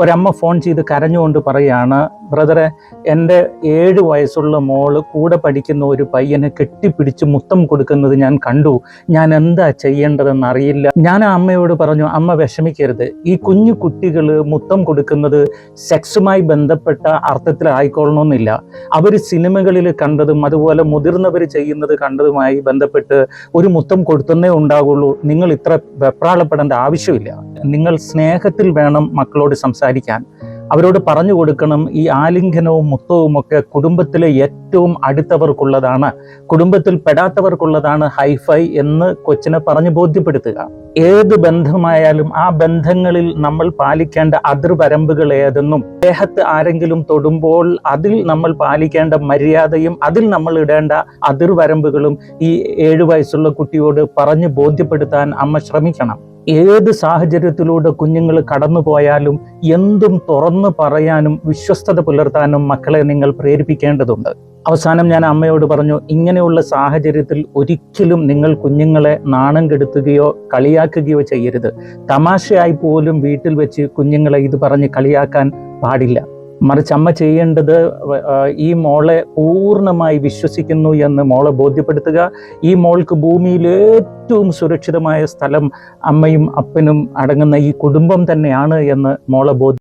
ഒരമ്മ ഫോൺ ചെയ്ത് കരഞ്ഞുകൊണ്ട് പറയാണ് ബ്രദറെ എന്റെ ഏഴ് വയസ്സുള്ള മോൾ കൂടെ പഠിക്കുന്ന ഒരു പയ്യനെ കെട്ടിപ്പിടിച്ച് മുത്തം കൊടുക്കുന്നത് ഞാൻ കണ്ടു. ഞാൻ എന്താ ചെയ്യേണ്ടതെന്ന് അറിയില്ല. ഞാൻ ആ അമ്മയോട് പറഞ്ഞു അമ്മ വിഷമിക്കരുത്. ഈ കുഞ്ഞു കുട്ടികൾ മുത്തം കൊടുക്കുന്നത് സെക്സുമായി ബന്ധപ്പെട്ട അർത്ഥത്തിലായിക്കൊള്ളണമെന്നില്ല അവർ സിനിമകളിൽ കണ്ടതും അതുപോലെ മുതിർന്നവർ ചെയ്യുന്നത് കണ്ടതുമായി ബന്ധപ്പെട്ട് ഒരു മുത്തം കൊടുത്തന്നേ ഉണ്ടാകുള്ളൂ നിങ്ങൾ ഇത്ര വെപ്രാളപ്പെടേണ്ട ആവശ്യമില്ല. നിങ്ങൾ സ്നേഹത്തിൽ വേണം മക്കളോട് സംസാരിക്കാൻ. അവരോട് പറഞ്ഞു കൊടുക്കണം ഈ ആലിംഗനവും മുത്തവും ഒക്കെ കുടുംബത്തിലെ ഏറ്റവും അടുത്തവർക്കുള്ളതാണ്. കുടുംബത്തിൽ പെടാത്തവർക്കുള്ളതാണ് ഹൈഫൈ എന്ന് കൊച്ചിനെ പറഞ്ഞു ബോധ്യപ്പെടുത്തുക. ഏത് ബന്ധമായാലും ആ ബന്ധങ്ങളിൽ നമ്മൾ പാലിക്കേണ്ട അതിർവരമ്പുകൾ ഏതെന്നും ദേഹത്ത് ആരെങ്കിലും തൊടുമ്പോൾ അതിൽ നമ്മൾ പാലിക്കേണ്ട മര്യാദയും അതിൽ നമ്മൾ ഇടേണ്ട അതിർവരമ്പുകളും ഈ ഏഴു വയസ്സുള്ള കുട്ടിയോട് പറഞ്ഞു ബോധ്യപ്പെടുത്താൻ അമ്മ ശ്രമിക്കണം. ഏത് സാഹചര്യത്തിലൂടെ കുഞ്ഞുങ്ങൾ കടന്നു പോയാലും എന്തും തുറന്നു പറയാനും വിശ്വസ്തത പുലർത്താനും മക്കളെ നിങ്ങൾ പ്രേരിപ്പിക്കേണ്ടതുണ്ട്. അവസാനം ഞാൻ അമ്മയോട് പറഞ്ഞു ഇങ്ങനെയുള്ള സാഹചര്യത്തിൽ ഒരിക്കലും നിങ്ങൾ കുഞ്ഞുങ്ങളെ നാണം കെടുത്തുകയോ കളിയാക്കുകയോ ചെയ്യരുത്. തമാശയായി പോലും വീട്ടിൽ വെച്ച് കുഞ്ഞുങ്ങളെ ഇത് പറഞ്ഞ് കളിയാക്കാൻ പാടില്ല. മറിച്ച് അമ്മ ചെയ്യേണ്ടത് ഈ മോളെ പൂർണമായി വിശ്വസിക്കുന്നു എന്ന് മോളെ ബോധ്യപ്പെടുത്തുക. ഈ മോൾക്ക് ഭൂമിയിൽ ഏറ്റവും സുരക്ഷിതമായ സ്ഥലം അമ്മയും അപ്പനും അടങ്ങുന്ന ഈ കുടുംബം തന്നെയാണ് എന്ന് മോളെ ബോധ്യ